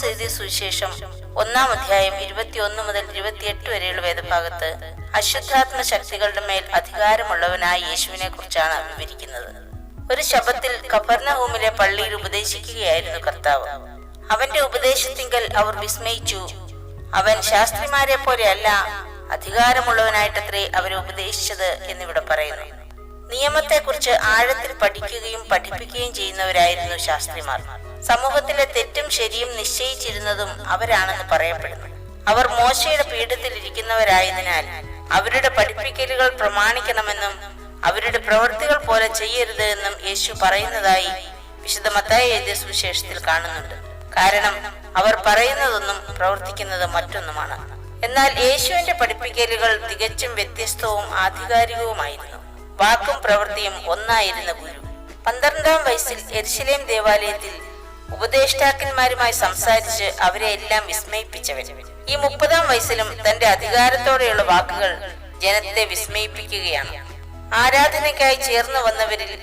മർക്കോസ് എഴുതിയ സുവിശേഷം ഒന്നാം അധ്യായം ഇരുപത്തിയൊന്ന് മുതൽ ഇരുപത്തിയെട്ട് വരെയുള്ള വേദഭാഗത്ത് അശുദ്ധാത്മ ശക്തികളുടെ മേൽ അധികാരമുള്ളവനായ യേശുവിനെ കുറിച്ചാണ് വിവരിക്കുന്നത്. ഒരു ശബത്തിൽ കപർണഹൂമിലെ പള്ളിയിൽ ഉപദേശിക്കുകയായിരുന്നു കർത്താവ്. അവന്റെ ഉപദേശത്തിങ്കൽ അവർ വിസ്മയിച്ചു. അവൻ ശാസ്ത്രിമാരെ പോലെയല്ല അധികാരമുള്ളവനായിട്ടത്രേ അവരെ ഉപദേശിച്ചത് എന്നിവിടെ പറയുന്നു. നിയമത്തെക്കുറിച്ച് ആഴത്തിൽ പഠിക്കുകയും പഠിപ്പിക്കുകയും ചെയ്യുന്നവരായിരുന്നു ശാസ്ത്രിമാർ. സമൂഹത്തിലെ തെറ്റും ശരിയും നിശ്ചയിച്ചിരുന്നതും അവരാണെന്ന് പറയപ്പെടുന്നു. അവർ മോശയുടെ പീഠത്തിൽ ഇരിക്കുന്നവരായതിനാൽ അവരുടെ പഠിപ്പിക്കലുകൾ പ്രമാണിക്കണമെന്നും അവരുടെ പ്രവൃത്തികൾ പോലെ ചെയ്യരുത് എന്നും യേശു പറയുന്നതായി വിശുദ്ധ എഴുതിയ സുവിശേഷത്തിൽ കാണുന്നുണ്ട്. കാരണം അവർ പറയുന്നതൊന്നും പ്രവർത്തിക്കുന്നത് മറ്റൊന്നുമാണ്. എന്നാൽ യേശുവിന്റെ പഠിപ്പിക്കലുകൾ തികച്ചും വ്യത്യസ്തവും ആധികാരികവുമായിരുന്നു. വാക്കും പ്രവൃത്തിയും ഒന്നായിരുന്ന ഗുരു. പന്ത്രണ്ടാം വയസ്സിൽ എരിശിലേം ദേവാലയത്തിൽ ഉപദേഷ്ടാക്കന്മാരുമായി സംസാരിച്ച് അവരെ എല്ലാം വിസ്മയിപ്പിച്ചവൻ. ഈ മുപ്പതാം വയസ്സിലും തന്റെ അധികാരത്തോടെയുള്ള വാക്കുകൾ ജനത്തെ വിസ്മയിപ്പിക്കുകയാണ്. ആരാധനയ്ക്കായി ചേർന്നു വന്നവരിൽ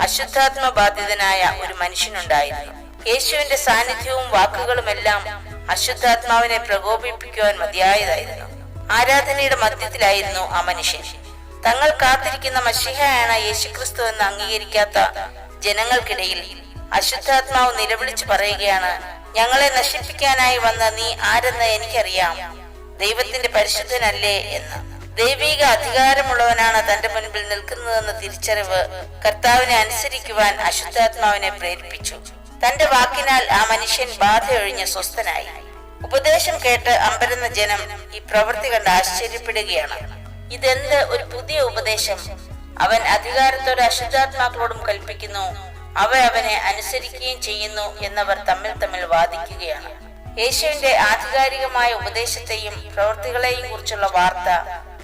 അശുദ്ധാത്മ ബാധിതനായ ഒരു മനുഷ്യനുണ്ടായിരുന്നു. യേശുവിന്റെ സാന്നിധ്യവും വാക്കുകളുമെല്ലാം അശുദ്ധാത്മാവിനെ പ്രകോപിപ്പിക്കുവാൻ മതിയായതായിരുന്നു. ആരാധനയുടെ മധ്യത്തിലായിരുന്നു ആ മനുഷ്യൻ. തങ്ങൾ കാത്തിരിക്കുന്ന മഷിഹയാണ് യേശുക്രിസ്തു എന്ന് അംഗീകരിക്കാത്ത ജനങ്ങൾക്കിടയിൽ അശുദ്ധാത്മാവ് നിലവിളിച്ചു പറയുകയാണ് ഞങ്ങളെ നശിപ്പിക്കാനായി വന്ന നീ ആരെന്ന് എനിക്കറിയാം. ദൈവത്തിന്റെ പരിശുദ്ധനല്ലേ എന്ന്. ദൈവിക അധികാരമുള്ളവനാണ് തന്റെ മുൻപിൽ നിൽക്കുന്നതെന്ന തിരിച്ചറിവ് കർത്താവിനെ അനുസരിക്കുവാൻ അശുദ്ധാത്മാവിനെ പ്രേരിപ്പിച്ചു. തന്റെ വാക്കിനാൽ ആ മനുഷ്യൻ ബാധയൊഴിഞ്ഞ് സ്വസ്ഥനായി. ഉപദേശം കേട്ട് അമ്പരുന്ന ജനം ഈ പ്രവൃത്തി കണ്ട് ആശ്ചര്യപ്പെടുകയാണ്. ഇതെന്ത് ഒരു പുതിയ ഉപദേശം? അവൻ അധികാരത്തോടെ അശുദ്ധാത്മാക്കളോടും കൽപ്പിക്കുന്നു അവ അവനെ അനുസരിക്കുകയും ചെയ്യുന്നു എന്നവർ തമ്മിൽ തമ്മിൽ വാദിക്കുകയാണ്. യേശുവിന്റെ ആധികാരികമായ ഉപദേശത്തെയും പ്രവൃത്തികളെയും കുറിച്ചുള്ള വാർത്ത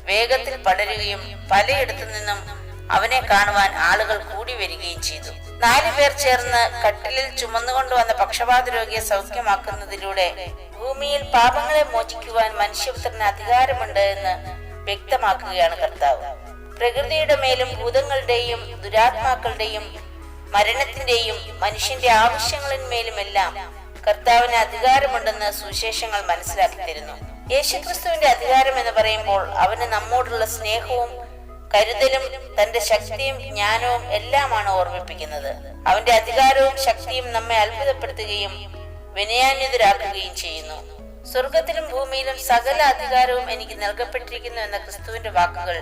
വേഗത്തിൽ പടരുകയും പലയിടത്തു നിന്നും അവനെ കാണുവാൻ ആളുകൾ കൂടി വരികയും ചെയ്തു. നാലു പേർ ചേർന്ന് കട്ടിലിൽ ചുമന്നുകൊണ്ടുവന്ന പക്ഷപാത രോഗിയെ സൗഖ്യമാക്കുന്നതിലൂടെ ഭൂമിയിൽ പാപങ്ങളെ മോചിക്കുവാൻ മനുഷ്യപുത്രന് അധികാരമുണ്ട് എന്ന് വ്യക്തമാക്കുകയാണ് കർത്താവ്. പ്രകൃതിയുടെ മേലും ഭൂതങ്ങളുടെയും ദുരാത്മാക്കളുടെയും മരണത്തിന്റെയും മനുഷ്യന്റെ ആവശ്യങ്ങളിന്മേലുമെല്ലാം കർത്താവിന് അധികാരമുണ്ടെന്ന് സുവിശേഷങ്ങൾ മനസ്സിലാക്കി തരുന്നു യേശുക്രിസ്തുവിന്റെ അധികാരം എന്ന് പറയുമ്പോൾ അവന് നമ്മോടുള്ള സ്നേഹവും കരുതലും തന്റെ ശക്തിയും ജ്ഞാനവും എല്ലാമാണ് ഓർമ്മിപ്പിക്കുന്നത്. അവന്റെ അധികാരവും ശക്തിയും നമ്മെ അത്ഭുതപ്പെടുത്തുകയും വിനയാന്യതരാക്കുകയും ചെയ്യുന്നു. സ്വർഗത്തിലും ഭൂമിയിലും സകല അധികാരവും എനിക്ക് നൽകപ്പെട്ടിരിക്കുന്നു എന്ന ക്രിസ്തുവിന്റെ വാക്കുകൾ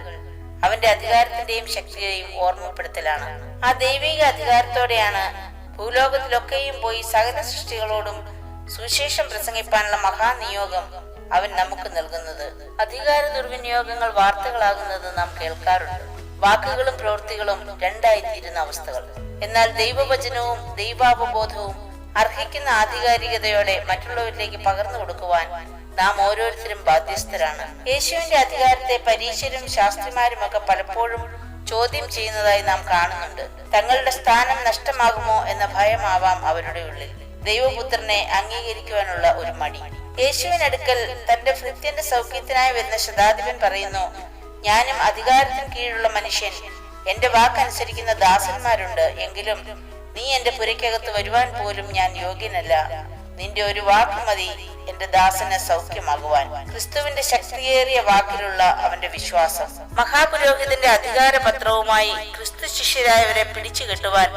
അവന്റെ അധികാരത്തിന്റെയും ശക്തിയെയും ഓർമ്മപ്പെടുത്തലാണ്. ആ ദൈവിക അധികാരത്തോടെയാണ് ഭൂലോകത്തിലൊക്കെയും പോയി സകല സൃഷ്ടികളോടും സുവിശേഷം പ്രസംഗിപ്പാനുള്ള മഹാനിയോഗം അവൻ നമുക്ക് നൽകുന്നത്. അധികാര ദുർവിനിയോഗങ്ങൾ വാർത്തകളാകുന്നത് നാം കേൾക്കാറുണ്ട്. വാക്കുകളും പ്രവൃത്തികളും രണ്ടായി തീരുന്ന അവസ്ഥകൾ. എന്നാൽ ദൈവവചനവും ദൈവാവബോധവും അർഹിക്കുന്ന ആധികാരികതയോടെ മറ്റുള്ളവരിലേക്ക് പകർന്നു കൊടുക്കുവാൻ നാം ഓരോരുത്തരും ബാധ്യസ്ഥരാണ്. യേശുവിന്റെ അധികാരത്തെ പരീക്ഷരും ശാസ്ത്രിമാരും ഒക്കെ പലപ്പോഴും ചോദ്യം ചെയ്യുന്നതായി നാം കാണുന്നുണ്ട്. തങ്ങളുടെ സ്ഥാനം നഷ്ടമാകുമോ എന്ന ഭയമാവാം അവരുടെ ഉള്ളിൽ. ദൈവപുത്രനെ അംഗീകരിക്കുവാനുള്ള ഒരു മടി. യേശുവിനടുക്കൽ തന്റെ ഭൃത്യന്റെ സൗഖ്യത്തിനായി വരുന്ന ശതാധിപൻ പറയുന്നു ഞാനും അധികാരത്തിന് കീഴുള്ള മനുഷ്യൻ. എന്റെ വാക്കനുസരിക്കുന്ന ദാസന്മാരുണ്ട്. എങ്കിലും നീ എന്റെ പുരയ്ക്കകത്ത് വരുവാൻ പോലും ഞാൻ യോഗ്യനല്ല. നിന്റെ ഒരു വാക്ക് മതി. എന്റെ ദാസന് സൗഖ്യമാകുവാൻ. ക്രിസ്തുവിന്റെ ശക്തിയേറിയ വാക്കിലുള്ള അവന്റെ വിശ്വാസം. മഹാപുരോഹിതന്റെ അധികാരപത്രവുമായി ക്രിസ്തു ശിഷ്യരായവരെ പിടിച്ചു കെട്ടുവാൻ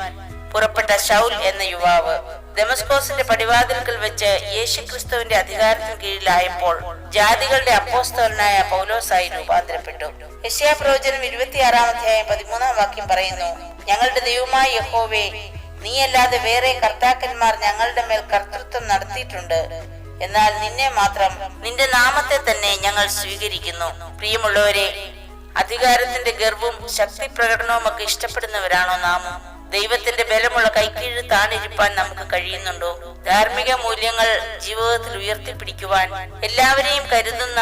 പുറപ്പെട്ട ശൗൽ എന്ന യുവാവ് ഡെമസ്കോസിന്റെ പടിവാതിൽക്കൽ വെച്ച് യേശു ക്രിസ്തുവിന്റെ അധികാരത്തിന് കീഴിലായപ്പോൾ ജാതികളുടെ അപ്പോസ്തോലനായ പൗലോസായി രൂപാന്തരപ്പെട്ടു. യശയാ പ്രവചനം ഇരുപത്തിയാറാം അധ്യായം പതിമൂന്നാം വാക്യം പറയുന്നു ഞങ്ങളുടെ ദൈവമായ യഹോവേ നീയല്ലാതെ വേറെ കർത്താക്കന്മാർ ഞങ്ങളുടെ മേൽ കർത്തൃത്വം നടത്തിയിട്ടുണ്ട്. എന്നാൽ നിന്നെ മാത്രം നിന്റെ നാമത്തെ തന്നെ ഞങ്ങൾ സ്വീകരിക്കുന്നു. പ്രിയമുള്ളവരെ അധികാരത്തിന്റെ ഗർവും ശക്തി പ്രകടനവും ഒക്കെ ഇഷ്ടപ്പെടുന്നവരാണോ നാം? ദൈവത്തിന്റെ ബലമുള്ള കൈക്കീഴ് താണിരിപ്പാൻ നമുക്ക് കഴിയുന്നുണ്ടോ? ധാർമ്മിക മൂല്യങ്ങൾ ജീവിതത്തിൽ ഉയർത്തിപ്പിടിക്കുവാൻ എല്ലാവരെയും കരുതുന്ന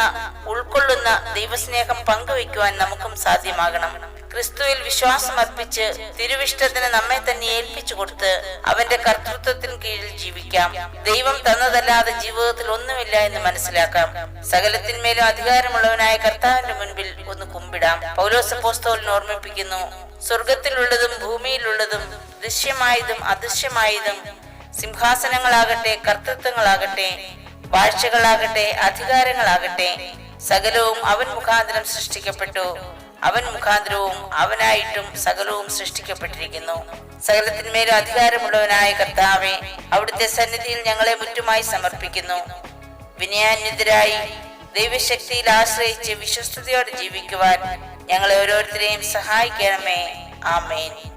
ഉൾക്കൊള്ളുന്ന ദൈവസ്നേഹം പങ്കുവയ്ക്കുവാൻ നമുക്കും സാധ്യമാകണം. ക്രിസ്തുവിൽ വിശ്വാസം അർപ്പിച്ച് തിരുവിഷ്ടത്തിന് നമ്മെ തന്നെ ഏൽപ്പിച്ചു കൊടുത്ത് അവന്റെ കർത്തൃത്വത്തിന് കീഴിൽ ജീവിക്കാം. ദൈവം തന്നതല്ലാതെ ജീവിതത്തിൽ ഒന്നുമില്ല എന്ന് മനസ്സിലാക്കാം. സകലത്തിന്മേലും അധികാരമുള്ളവനായ കർത്താവിന്റെ മുൻപിൽ ഒന്ന് കുമ്പിടാം. പൗലോസ് പോസ്തോലിന് ഓർമ്മിപ്പിക്കുന്നു സ്വർഗത്തിലുള്ളതും ഭൂമിയിലുള്ളതും ദൃശ്യമായതും അദൃശ്യമായതും സിംഹാസനങ്ങളാകട്ടെ കർത്തൃത്വങ്ങളാകട്ടെ വാഴ്ചകളാകട്ടെ അധികാരങ്ങളാകട്ടെ സകലവും അവൻ മുഖാന്തരം സൃഷ്ടിക്കപ്പെട്ടു. അവൻ മുഖാന്തരവും അവനായിട്ടും സകലവും സൃഷ്ടിക്കപ്പെട്ടിരിക്കുന്നു. സകലത്തിന്മേൽ അധികാരമുള്ളവനായ കർത്താവെ അവിടുത്തെ സന്നിധിയിൽ ഞങ്ങളെ മുറ്റുമായി സമർപ്പിക്കുന്നു. വിനയാന്യതരായി ദൈവശക്തിയിൽ ആശ്രയിച്ച് വിശ്വസ്തയോടെ ജീവിക്കുവാൻ ഞങ്ങളെ ഓരോരുത്തരെയും സഹായിക്കണമേ. ആമേൻ.